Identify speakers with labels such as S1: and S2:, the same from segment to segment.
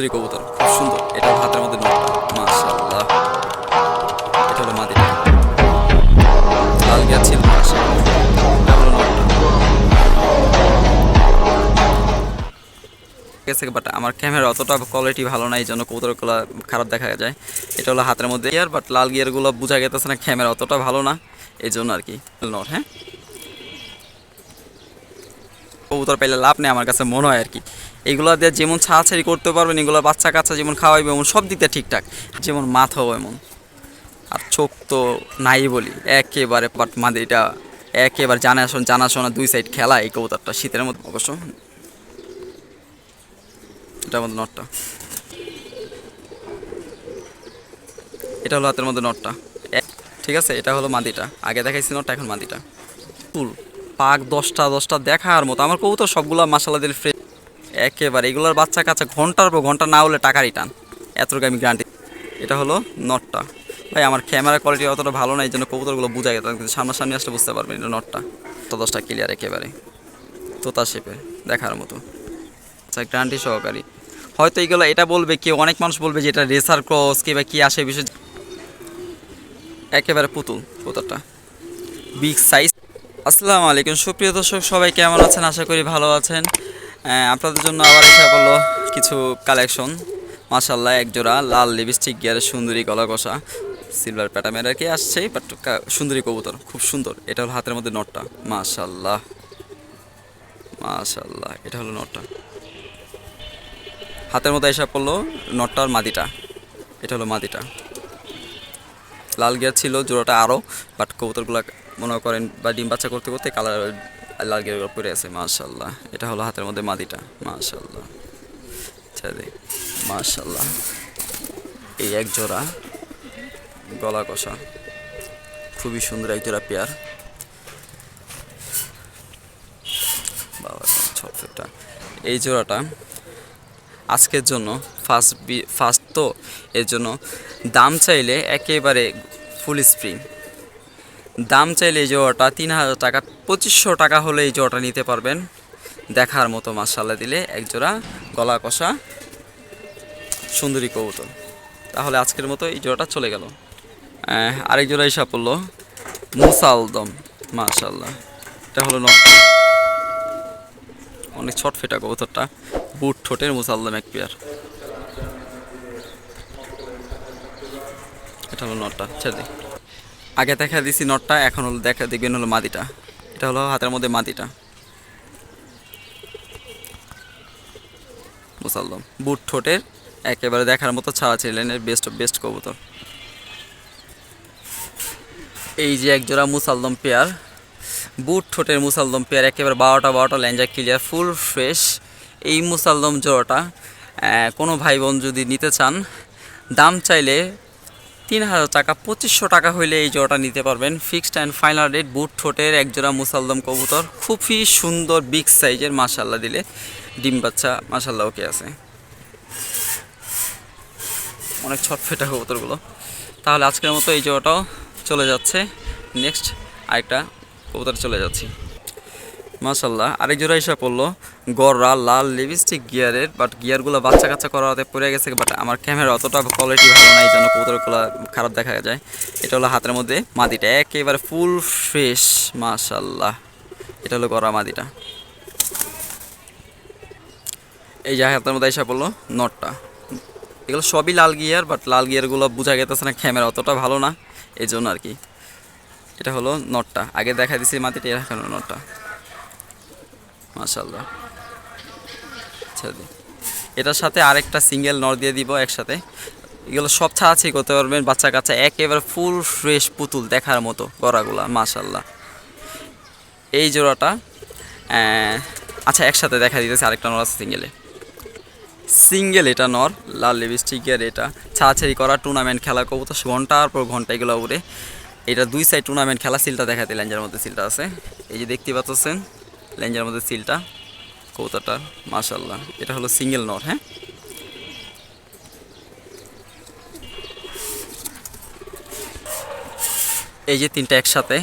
S1: সুন্দরী কবুতর, খুব সুন্দর। এটা হাতের মধ্যে নটটা মাশাআল্লাহ। এটা হলো মাদিটা লাল গিয়া ছিল পাশে এটা হলো নটটা ঠিক আছে বাট আমার ক্যামেরা অতটা কোয়ালিটি ভালো না এই জন্য কবুতরগুলো খারাপ দেখা যায়। এটা হলো হাতের মধ্যে ইয়ার বাট লাল গিয়ারগুলো বোঝা গেতেছে না ক্যামেরা অতটা ভালো না এই জন্য আর কি। হ্যাঁ? কবুতর পেলে লাভ নেই, আমার কাছে মনে হয় আর কি। এগুলো দিয়ে যেমন ছাড়াছাড়ি করতে পারবেন, এগুলো বাচ্চা কাচ্চা যেমন খাওয়াইবে, এমন সব দিক দিয়ে ঠিকঠাক, যেমন মাথাও এমন। আর চোখ তো নাই বলি, একেবারে বাট মাদের এটা একেবারে জানাশোনা জানাশোনা দুই সাইড খেলা এই কবুতরটা, শীতের মধ্যে অবশ্য এটা আমাদের নটটা। এটা হলো হাতের মধ্যে নটটা। ঠিক আছে, এটা হলো মাদিটা। আগে দেখাইছি নটটা, এখন মাদিটা। ফুল। পাক দশটা দশটা দেখার মতো। আমার কবুতর সবগুলো মাসালা দিলে ফ্রেশ একেবারে, এগুলোর বাচ্চা কাচ্চা, ঘণ্টার পর ঘণ্টা না হলে টাকা রিটার্ন এতটুকু আমি গ্যারান্টি এটা হলো নটটা ভাই, আমার ক্যামেরা কোয়ালিটি অতটা ভালো না, এই জন্য কবুতরগুলো বোঝা গেছে, কিন্তু সামনাসামনি আসলে বুঝতে পারবেন এটা নটটা তো দশটা ক্লিয়ার একেবারে। তোতা শেপে দেখার মতো। আচ্ছা গ্যারান্টি সহকারী। হয়তো এগুলো, এটা বলবে কেউ অনেক মানুষ বলবে যে এটা রেসার ক্রস কিংবা কী আসে বিষয় একেবারে পুতুল পুতুলটা বিগ সাইজ আসসালামু আলাইকুম। সুপ্রিয় দর্শক, সবাই কেমন আছেন? আশা করি ভালো আছেন। আপনাদের জন্য আবার এসে বলল কিছু কালেকশন মাশাল্লাহ এক জোড়া লাল লিপস্টিক গিয়ারের সুন্দরী গলা কষা। সিলভার প্যাটামের আর কি আসছে বাট সুন্দরী কবুতর, খুব সুন্দর। এটা হলো হাতের মধ্যে নটটা মাশাল্লাহ মাশাল্লাহ এটা হলো নটটা হাতের মধ্যে এসে পড়ল নটটার মাদিটা, এটা হলো মাদিটা। লাল গিয়ার ছিল, জোড়াটা আরও বাট কবুতরগুলো মনে করেন বা ডিম বাচ্চা করতে করতে কালার লাল গিয়ার পরে আছে মাশাল্লাহ এটা হলো হাতের মধ্যে মাদিটা মাশাল্লাহ ছেড়ে মাশাল্লাহ এই এক জোড়া গলা কষা। খুবই সুন্দর এক জোড়া পেয়ার। বাবা এই জোড়াটা আজকের জন্য ফার্স্ট বি ফার্স্ট তো এর জন্য দাম চাইলে একেবারে ফুল স্প্রিং দাম চাইলে এই জোড়াটা তিন হাজার টাকা পঁচিশশো টাকা হলে এই জোড়াটা নিতে পারবেন। দেখার মতো মাসাল্লা দিলে এক জোড়া গলা কষা সুন্দরী কবুতর। তাহলে আজকের মতো এই জোড়াটা চলে গেল। আরেক জোড়া হিসাব পড়ল মুসালদম মাশাল্লাহ এটা হলো নট। অনেক ছট ফেটা কবুতরটা। বুট ঠোঁটের মুসালদম এক পেয়ার। এটা হলো নটটা, ছেড়ে আগে দেখা দিছি নটটা, এখন হলো দেখা দেখবেন হলো মাদিটা। এটা হলো হাতের মধ্যে মাটিটা। মুসালদম বুট ঠোঁটের একেবারে দেখার মতো ছাড়া ছিলেন বেস্ট অফ বেস্ট কবুতর। এই যে এক জোড়া মুসালদম পেয়ার, বুট ঠোঁটের মুসালদম পেয়ার, একেবারে বারোটা বারোটা ল্যাঞ্জা ক্লিয়ার ফুল ফ্রেশ এই মুসালদম জোড়াটা কোনো ভাই বোন যদি নিতে চান, দাম চাইলে তিন হাজার টাকা, পঁচিশশো টাকা হইলে এই জোড়াটা নিতে পারবেন। Fixed and final rate boot ঠোঁটের এক জোড়া মুসালদম কবুতর। খুবই সুন্দর বিগ সাইজের মাশাল্লাহ দিলে। ডিম বাচ্চা মাশাল্লাহ ওকে আছে। অনেক ছটফেটা কবুতরগুলো। তাহলে আজকের মতো এই জোড়াটাও চলে যাচ্ছে। নেক্সট আরেকটা কবুতর চলে যাচ্ছি। মাশাল্লাহ আরেক জোড়া হিসাব পড়ল, গররা লাল লিপস্টিক গিয়ারের বাট গিয়ারগুলো বাচ্চা কাচ্চা করাতে পড়ে গেছে বাট আমার ক্যামেরা অতটা কোয়ালিটি ভালো না এই জন্য কবুতরগুলো খারাপ দেখা যায়। এটা হলো হাতের মধ্যে মাদিটা, একেবারে ফুল ফ্রেশ মাশাল্লাহ এটা হলো গররা মাদিটা। এই যে হাতের মধ্যে হিসাব পড়ল নটটা এগুলো সবই লাল গিয়ার বাট লাল গিয়ারগুলো বোঝা গেতেছে না ক্যামেরা অতটা ভালো না এই জন্য আর কি। এটা হলো নটটা আগে দেখা দিছি মাটিটা এখন নটটা মাশাল্লাহ দিই। এটার সাথে আরেকটা সিঙ্গেল নর দিয়ে দিব একসাথে। এগুলো সব ছাড়াছাড়ি করতে পারবেন বাচ্চা কাচ্চা একেবারে ফুল ফ্রেশ পুতুল দেখার মতো গড়াগুলা মাশাল্লাহ এই জোড়াটা আচ্ছা একসাথে দেখা দিতেছে, আরেকটা নর আছে সিঙ্গেলে। সিঙ্গেল এটা নর, লাল লিপস্টিকের এটা। ছাড়াছাড়ি করা টুর্নামেন্ট খেলা, কবুতর ঘণ্টার পর ঘণ্টা এগুলো উড়ে। এটা দুই সাইড টুর্নামেন্ট খেলা, সিলটা দেখাতে লেঞ্জার মধ্যে সিলটা আছে। এই যে দেখতে পাচ্ছেন লেঞ্জার মধ্যে সিলটা কবুতরটার মাশাল্লাহ এটা হলো সিঙ্গেল নট হ্যাঁ? এই যে তিনটা একসাথে।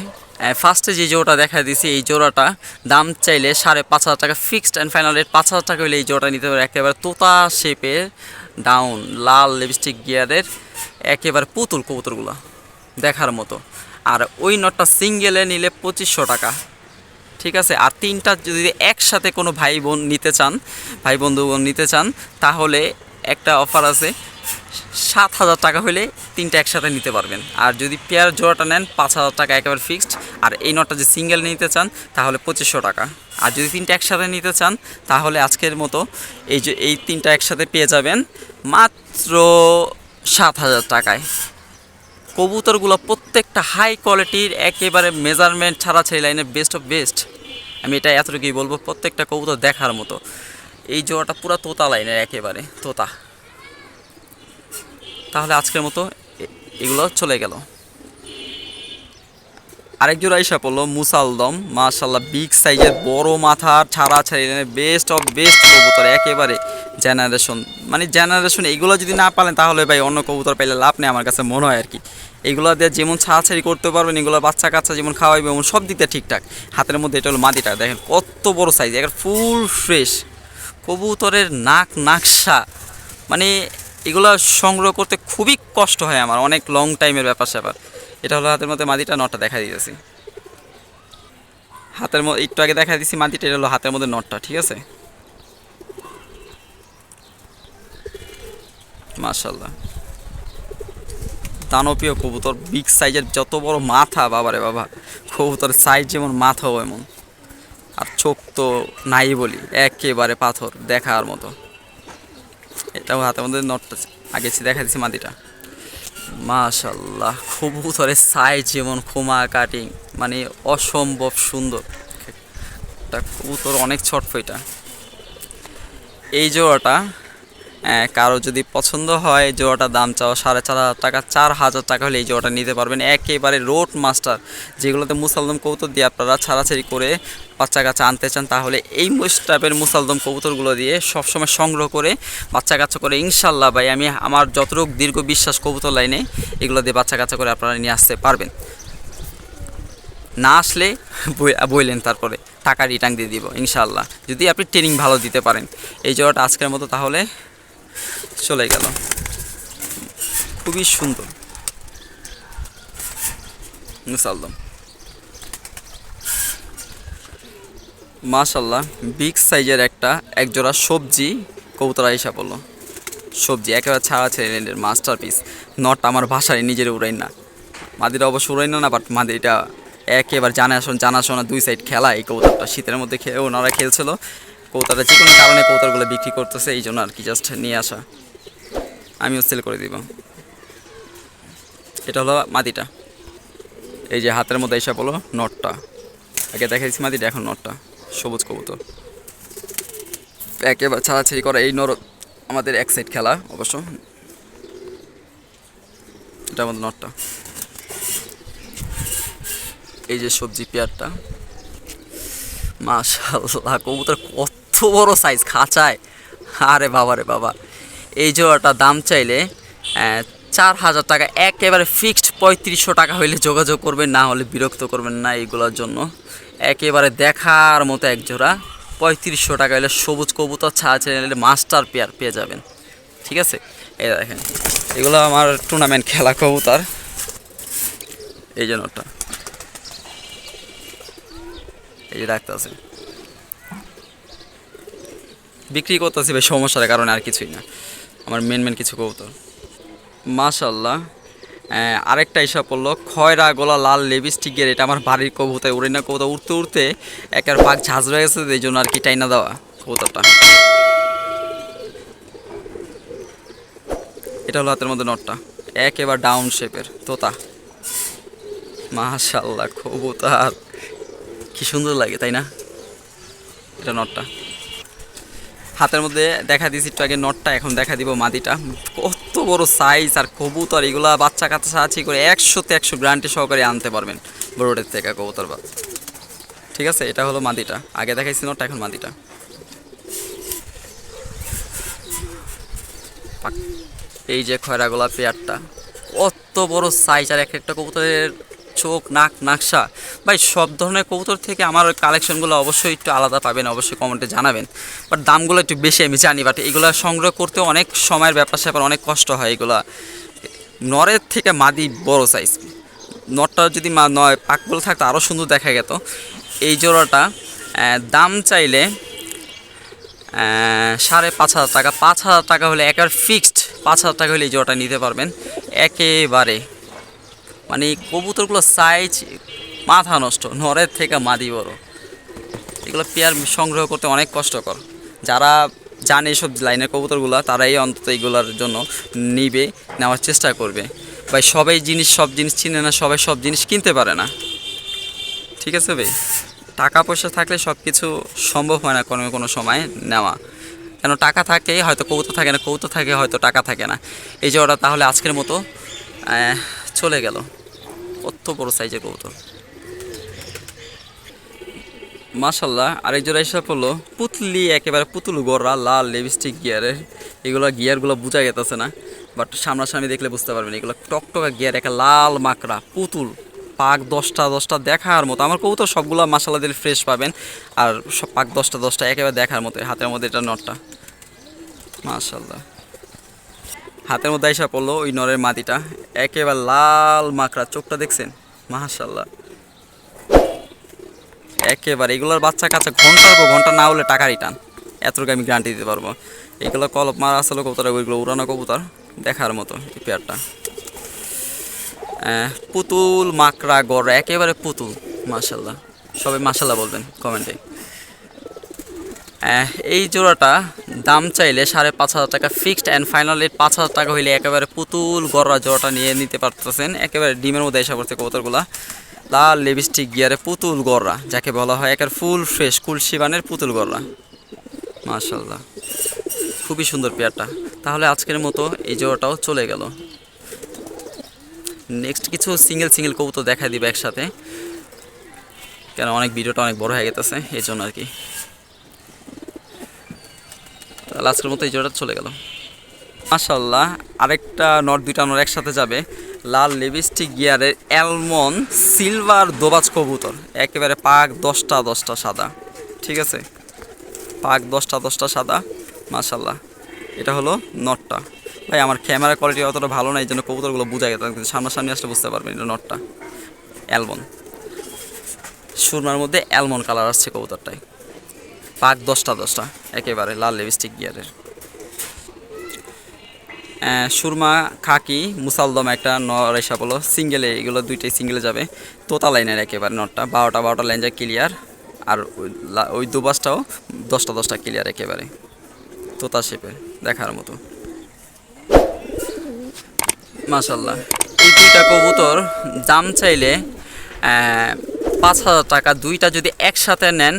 S1: ফার্স্টে যে জোড়াটা দেখা দিছি এই জোড়াটা দাম চাইলে সাড়ে পাঁচ হাজার টাকা ফিক্সড অ্যান্ড ফাইনাল রেট পাঁচ হাজার টাকা হলে এই জোড়াটা নিতে পারে। একেবারে তোতা শেপের ডাউন লাল লিপস্টিক গিয়ারের একেবারে পুতুল কবুতরগুলো দেখার মতো। আর ওই নটটা সিঙ্গেলে নিলে পঁচিশশো টাকা। ঠিক আছে? আর তিনটা যদি একসাথে কোনো ভাই বোন নিতে চান ভাই বন্ধু বোন নিতে চান, তাহলে একটা অফার আছে। সাত হাজার টাকা হলে তিনটা একসাথে নিতে পারবেন। আর যদি পেয়ার জোড়াটা নেন, পাঁচ হাজার টাকা একেবারে ফিক্সড আর এই নটটা যদি সিঙ্গেল নিতে চান, তাহলে পঁচিশশো টাকা। আর যদি তিনটা একসাথে নিতে চান, তাহলে আজকের মতো এই যে এই তিনটা একসাথে পেয়ে যাবেন মাত্র সাত হাজার টাকায়। কবুতরগুলো প্রত্যেকটা হাই কোয়ালিটির একেবারে মেজারমেন্ট ছাড়া ছেড়ে লাইনের বেস্ট অফ বেস্ট আমি এটা এতটুকুই বলব, প্রত্যেকটা কবুতর দেখার মতো। এই জোড়াটা পুরো তোতা লাইনের একেবারে, তোতা। তাহলে আজকের মতো এগুলো চলে গেল। আরেক জোড়া এসে পড়ল মুসালদম। মাশাল্লাহ বিগ সাইজের বড় মাথার ছাড়া ছাড়ি বেস্ট অফ বেস্ট কবুতর, একেবারে জেনারেশন মানে জেনারেশন এগুলো যদি না পালেন তাহলে ভাই অন্য কবুতর পাইলে লাভ নেই, আমার কাছে মনে হয় আর কি। এগুলো দিয়ে যেমন ছাড়াছাড়ি করতে পারবেন, এগুলো বাচ্চা কাচ্চা যেমন খাওয়াইবে, এমন সব দিকটা ঠিকঠাক। হাতের মধ্যে এটা হলো মাটিটা, দেখেন কত বড় সাইজ একেবারে ফুল ফ্রেশ কবুতরের নাক নাকশা। মানে এগুলো সংগ্রহ করতে খুবই কষ্ট হয় আমার, অনেক লং টাইমের ব্যাপার স্যাপার। এটা হলো হাতের মধ্যে মাদিটা নটটা দেখা দিতেছি। হাতের মধ্যে একটু আগে দেখা দিয়েছি মাদিটা এটা হলো হাতের মধ্যে নটটা, ঠিক আছে? মাশাল্লাহ দানবীয় কবুতর বিগ সাইজের যত বড় মাথা, বাবারে বাবা। কবুতরের সাইজ যেমন মাথাও এমন। আর চোখ তো নাই বলি, একেবারে পাথর দেখার মতো। এটাও হাতের মধ্যে নটটা আগে দেখা দিছি মাদিটা মাশাল্লাহ কবুতরের সাইজ যেমন খোমা কাটিং মানে অসম্ভব সুন্দর। একটা কবুতর অনেক ছটফইটা এই জোড়াটা কারও যদি পছন্দ হয় জোড়াটার দাম চাও সাড়ে চার হাজার টাকা, চার হাজার টাকা হলে এই জোড়াটা নিতে পারবেন। একেবারে রোড মাস্টার যেগুলোতে মুসালদম কবুতর দিয়ে আপনারা ছাড়াছাড়ি করে বাচ্চা কাচ্চা আনতে চান, তাহলে এই টাইপের মুসালদম কবুতরগুলো দিয়ে সবসময় সংগ্রহ করে বাচ্চা কাচ্চা করে ইনশাল্লাহ ভাই, আমি আমার যতটুকু দীর্ঘ বিশ্বাস কবুতর লাইনে, এগুলো দিয়ে বাচ্চা কাচ্চা করে আপনারা নিয়ে আসতে পারবেন। না আসলে বই- বইলেন তারপরে, টাকা রিটার্ন দিয়ে দিব ইনশাল্লাহ যদি আপনি ট্রেনিং ভালো দিতে পারেন, এই জোড়াটা আজকের মতো, তাহলে চলে গেল। খুবই সুন্দর। মুসালদম মাশাল্লাহ বিগ সাইজের একটা একজোড়া সবজি, কবুতরা আইসা পড়ল সবজি একেবারে ছাড়া ছেড়ে মাস্টার পিস নট আমার ভাষায় নিজের উড়াই না। মাদিরা অবশ্য উড়াই না বাট মাদিটা একেবারে জানাশোনা জানাশোনা দুই সাইড খেলা এই কৌতারটা শীতের মধ্যে খেয়ে ওনারা খেলছিল। কৌতারটা যে কোনো কারণে কৌতারগুলো বিক্রি করতেছে, এই জন্য আর কি জাস্ট নিয়ে আসা। আমিও সেল করে দিব। এটা হলো মাদিটা এই যে হাতের মধ্যে এসে বলো, নটটা। আগে দেখাইছি মাদিটা এখন নটটা। সবুজ কবুতর। একেবারে ছাড়াছাড়ি করা এই নর আমাদের এক সাইড খেলা, অবশ্য। এটা আমাদের নটটা। এই যে সবজি পেয়ারটা। মাশাল্লাহ কবুতর কত বড় সাইজ খাঁচায়। আরে বাবা রে বাবা। এই জোড়াটা দাম চাইলে চার হাজার টাকা, একেবারে ফিক্সড পঁয়ত্রিশশো টাকা হইলে যোগাযোগ করবেন, না হলে বিরক্ত করবেন না এইগুলোর জন্য। একেবারে দেখার মতো এক জোড়া, পঁয়ত্রিশশো টাকা হলে সবুজ কবুতর ছাড়া ছেড়ে মাস্টার পেয়ার পেয়ে যাবেন। ঠিক আছে? এই দেখেন, এগুলো আমার টুর্নামেন্ট খেলা কবুতর। এই জন্য ওটা এই যে রাখতে আছে বিক্রি করতেছি ভাই, সমস্যার কারণে আর কিছুই না। আমার মেন মেন কিছু কবুতর। মাশাল্লাহ আরেকটা হিসাব পড়ল খয়রা গোলা লাল লিপস্টিকের এটা আমার বাড়ির কবুতর উড়ে না কবুতর উঠতে উঠতে একের পাক ঝাঁজ রয়ে গেছে, এই জন্য আর কি টাইনা দেওয়া কবুতরটা। এটা হলো হাতের মধ্যে নটটা, একেবারে ডাউন শেপের তোতা। মাশাল্লাহ কবুতর। কি সুন্দর লাগে, তাই না? এটা নটটা। হাতের মধ্যে দেখা দিয়েছি, একটু আগে নটটা, এখন দেখা দিব মাদিটা কত বড় সাইজ আর কবুতর, এগুলা বাচ্চা কাচ্চা সাহায্য করে একশোতে একশো গ্রান্টি সহকারে আনতে পারবেন বড়োটের থেকে কবুতর বা। ঠিক আছে, এটা হলো মাদিটা আগে দেখাইছি নটটা, এখন মাদিটা এই যে খয়রাগোলা পেয়ারটা, কত বড় সাইজ আর এক একটা কবুতরের চোখ, নাক, নাকশা। ভাই, সব ধরনের কবুতর থেকে আমার কালেকশনগুলো অবশ্যই একটু আলাদা পাবেন, অবশ্যই কমেন্টে জানাবেন। বাট দামগুলো একটু বেশি, আমি জানি বাট এগুলো সংগ্রহ করতে অনেক সময়ের ব্যাপার স্যাপার অনেক কষ্ট হয় এগুলা। নরের থেকে মাদি বড় সাইজ নটটা যদি মা নয় পাকগুলো থাকতো আরও সুন্দর দেখা যেত এই জোড়াটা দাম চাইলে সাড়ে পাঁচ হাজার টাকা। পাঁচ হাজার টাকা হলে একেবারে ফিক্সড পাঁচ হাজার টাকা হলে এই জোড়াটা নিতে পারবেন। একেবারে। মানে কবুতরগুলো সাইজ মাথা নষ্ট, নরের থেকে মাদি বড়। এগুলো পেয়ার সংগ্রহ করতে অনেক কষ্টকর। যারা জানে এসব লাইনের কবুতরগুলো, তারাই অন্তত এইগুলোর জন্য নিবে, নেওয়ার চেষ্টা করবে। ভাই, সবাই জিনিস, সব জিনিস চিনে না, সবাই সব জিনিস কিনতে পারে না। ঠিক আছে ভাই? টাকা পয়সা থাকলে সব কিছু সম্ভব হয় না কোনো কোনো সময় নেওয়া। কেন টাকা থাকে, হয়তো কবুতর থাকে না, কবুতর থাকে, হয়তো টাকা থাকে না। এই যে ওরা তাহলে আজকের মতো চলে গেল। কত বড় সাইজের কবুতর। মাশাল্লাহ আরেক জোড়া এসে পড়ল পুতলি, একেবারে পুতুল গড়া, লাল লিপস্টিক গিয়ারের এগুলো গিয়ারগুলো বোঝা গেতেছে না বাট সামনাসামনি দেখলে বুঝতে পারবেন, এগুলো টকটকা গিয়ার একটা লাল মাকড়া, পুতুল। পাক দশটা দশটা দেখার মতো। আমার কবুতর সবগুলো মাসালা দিলে ফ্রেশ পাবেন, আর সব পাক দশটা দশটা একেবারে দেখার মতো, হাতের মধ্যে এটা নটটা। মাশাল্লাহ হাতের মধ্যে এসে পড়ল ওই নরের মাটিটা, একেবারে লাল মাকড়া, চোখটা দেখছেন? মাশাল্লাহ একেবারে, এগুলোর বাচ্চা কাচ্চা ঘণ্টার পর ঘণ্টা না হলে টাকা রিটার্ন এতটুকু আমি গ্যারান্টি দিতে পারব। এগুলো কলপ মারা আসলে কবুতর, ওইগুলো উড়ানো কবুতর, দেখার মতো এই পেয়ারটা পুতুল, মাকড়া গড় একেবারে পুতুল মাশাল্লাহ সবাই মাশাল্লাহ বলবেন কমেন্টে। এই জোড়াটা দাম চাইলে সাড়ে পাঁচ হাজার টাকা ফিক্সড অ্যান্ড ফাইনাল রেট পাঁচ হাজার টাকা হইলে একেবারে পুতুল গড়া জোড়াটা নিয়ে নিতে পারতেছেন। একেবারে ডিমের মধ্যে এসে পড়ছে কবুতরগুলা। লাল লিপস্টিক গিয়ারে পুতুল গড়া যাকে বলা হয় একের ফুল ফ্রেশ কুলশিবানের পুতুল গড়া মাশাল্লাহ খুবই সুন্দর পেয়ারটা। তাহলে আজকের মতো এই জোড়াটাও চলে গেল। নেক্সট কিছু সিঙ্গেল সিঙ্গেল কবুতর দেখা দিবে একসাথে। কেন অনেক ভিডিওটা অনেক বড় হয়ে গেতেছে, এই জন্য আর কি। তাহলে আজকের মতো এই জোড়াটা চলে গেল। মাশাল্লাহ আরেকটা নট দুইটা নট একসাথে যাবে। লাল লিপস্টিক গিয়ারের অ্যালমন সিলভার দোবাজ কবুতর, একেবারে পাক দশটা দশটা সাদা, ঠিক আছে? পাক দশটা দশটা সাদা মাশাল্লাহ এটা হলো নটটা। ভাই, আমার ক্যামেরা কোয়ালিটি অতটা ভালো না, এই জন্য কবুতরগুলো বোঝা গেছে, কিন্তু সামনাসামনি আসলে বুঝতে পারবেন এটা নটটা। অ্যালমন। সুরমার মধ্যে অ্যালমন কালার আসছে কবুতরটায়। পাক দশটা দশটা, একেবারে লাল লিপস্টিক গিয়ারের। সুরমা, খাকি মুসালদম একটা নর এসা বলো, সিঙ্গেলে, এগুলো দুইটাই সিঙ্গেলে যাবে। তোতা লাইনের একেবারে নটটা বারোটা বারোটা লাইন যায় ক্লিয়ার আর ওই দুবাসটাও দশটা দশটা ক্লিয়ার একেবারে। তোতা শেপে দেখার মতো। মাশাল্লাহ এই দুইটা কবুতর দাম চাইলে পাঁচ হাজার টাকা, দুইটা যদি একসাথে নেন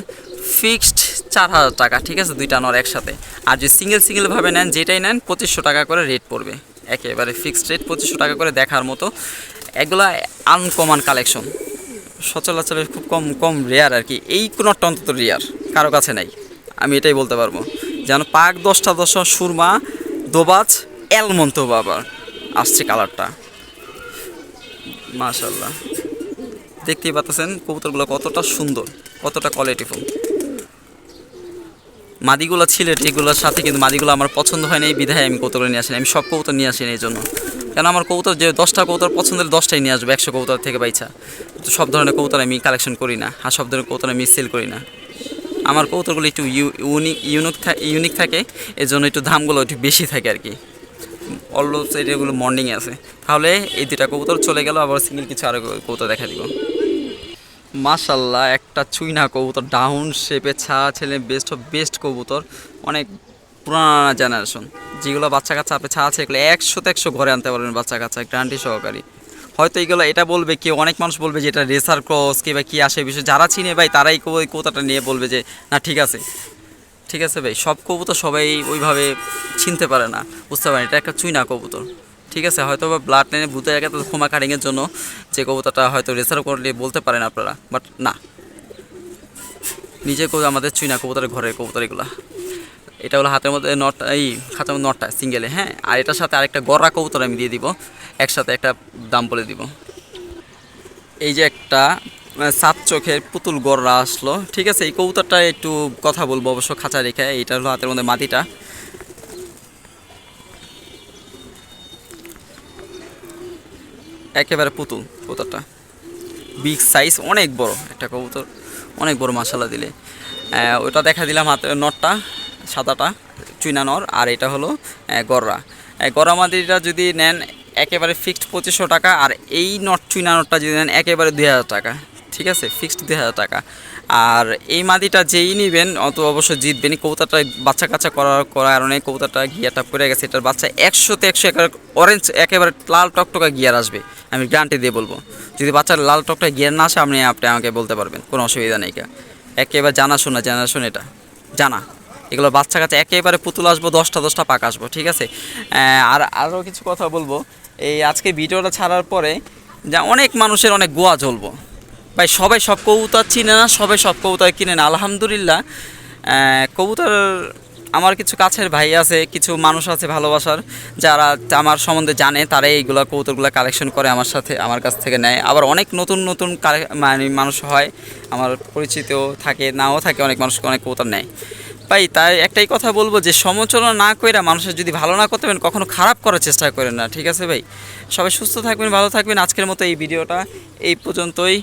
S1: ফিক্সড চার হাজার টাকা, ঠিক আছে, দুইটা নর একসাথে। আর যদি সিঙ্গেল সিঙ্গেলভাবে নেন, যেটাই নেন, পঁচিশশো টাকা করে রেট পড়বে। একেবারে ফিক্সড রেট পঁচিশশো টাকা করে দেখার মতো। এগুলা আনকমন কালেকশন সচরাচর খুব কম কম রেয়ার আর কি। এই নটটা অন্তত রেয়ার কারও কাছে নাই। আমি এটাই বলতে পারব। যেন পাক দশটা দশটা সুরমা, দোবাজ অ্যালমন্ত বাবার আসছে কালারটা মাশাল্লাহ দেখতেই পাচ্ছেন, কবুতরগুলো কতটা সুন্দর, কতটা কোয়ালিটিফুল মাদিগুলো ছিল এগুলোর সাথে কিন্তু মাদিগুলো আমার পছন্দ হয় না এই বিধায় আমি কবুতরগুলো নিয়ে আসিনি আমি সব কবুতর নিয়ে আসিনি এই জন্য। কেন আমার কবুতর যে দশটা কবুতর পছন্দের দশটাই নিয়ে আসব, একশো কবুতর থেকে বাইছা তো সব ধরনের কবুতর আমি কালেকশন করি না, আর সব ধরনের কবুতর আমি সেল করি না। আমার কবুতরগুলো একটু ইউনিক ইউনিক ইউনিক থাকে, এর জন্য একটু দামগুলো একটু বেশি থাকে আর কি। অলমোস্ট এগুলো মর্নিংয়ে আছে। তাহলে এই দুটা কবুতর চলে গেল, আবার সিঙ্গেল কিছু আরও কবুতর দেখা দিব। মাশাল্লাহ, একটা চুইনা কবুতর ডাউন শেপে ছা ছেলে বেস্ট অফ বেস্ট কবুতর। অনেক পুরানা জেনারেশন যেগুলো বাচ্চা কাচ্চা আপনি ছা আছে, এগুলো একশোতে একশো ঘরে আনতে পারবেন বাচ্চা কাচ্চা গ্যারান্টি সহকারী। হয়তো এগুলো এটা বলবে কেউ অনেক মানুষ বলবে যে এটা রেসার ক্রস কিংবা কী আসে বিষয়। যারা চিনে ভাই, তারাই ওই কবুতরটা নিয়ে বলবে যে, না, ঠিক আছে। ঠিক আছে ভাই, সব কবুতর সবাই ওইভাবে চিনতে পারে না। বুঝতে পারেন এটা একটা চুইনা কবুতর। ঠিক আছে হয়তো বা ব্লাড টেনে বুঝতে জায়গাতে ক্ষমা কাটিংয়ের জন্য যে কবুতরটা হয়তো রেসার করলে বলতে পারেন আপনারা বাট না। নিজে করে আমাদের চুইনা কবুতরের ঘরের কবুতর এগুলা এটা হলো হাতের মধ্যে নট এই হাতের মধ্যে নটটা সিঙ্গেলে হ্যাঁ? আর এটার সাথে আরেকটা গররা কবুতর আমি দিয়ে দিব, একসাথে একটা দাম বলে দিব। এই যে একটা সাত চোখের পুতুল গড়রা আসলো, ঠিক আছে? এই কবুতরটা একটু কথা বলব অবশ্য খাঁচা রেখে, এইটা হলো হাতের মধ্যে মাটিটা। একেবারে পুতুল কবুতরটা। বিগ সাইজ অনেক বড় একটা কবুতর, অনেক বড় মশালা দিলে। ওটা দেখা দিলাম হাতে নটটা, সাদাটা, চুইনা নর, আর এটা হলো গররা। গররা মাদিটা যদি নেন একেবারে ফিক্সড পঁচিশশো টাকা, আর এই নট, চুইনা নটটা যদি নেন একেবারে দুই হাজার টাকা, ঠিক আছে? ফিক্সড দুই হাজার টাকা। আর এই মাদিটা যেই নেবেন, অত অবশ্য জিতবেন কবুতরটা বাচ্চা কাচ্চা করার করার কারণে কবুতরটা গিয়ারটা পড়ে গেছে। এটার বাচ্চা একশোতে একশো একেবারে অরেঞ্জ একেবারে লাল টকটকা গিয়ার আসবে। আমি গ্যারান্টি দিয়ে বলব। যদি বাচ্চার লাল টকটা গিয়ার না আসে, আপনি আপনি আমাকে বলতে পারবেন। কোনো অসুবিধা নেই কা একেবারে জানাশোনা জানাশোনা এটা। জানা। এগুলো বাচ্চা কাচ্চা একেবারে পুতুল আসব, দশটা দশটা পাক আসব, ঠিক আছে? আর আরও কিছু কথা বলব। এই আজকে ভিডিওটা ছাড়ার পরে যা অনেক মানুষের অনেক গোয়া জ্বলবো। ভাই, সবাই সব কবুতর চিনে না, সবাই সব কবুতর কিনে না, আলহামদুলিল্লাহ। কবুতর আমার কিছু কাছের ভাই আছে, কিছু মানুষ আছে ভালোবাসার, যারা আমার সম্বন্ধে জানে তারা এইগুলো কবুতরগুলো কালেকশন করে আমার সাথে, আমার কাছ থেকে নেয়। আবার অনেক নতুন নতুন মানে মানুষ হয়, আমার পরিচিত থাকে, নাও থাকে, অনেক মানুষ অনেক কবুতর নেয়। ভাই, তাই একটাই কথা বলব যে সমালোচনা না কইরা মানুষের যদি ভালো না করতে পারেন, কখনো খারাপ করার চেষ্টা করেন না, ঠিক আছে ভাই? সবাই সুস্থ থাকবেন, ভালো থাকবেন। আজকের মতো এই ভিডিওটা এই পর্যন্তই।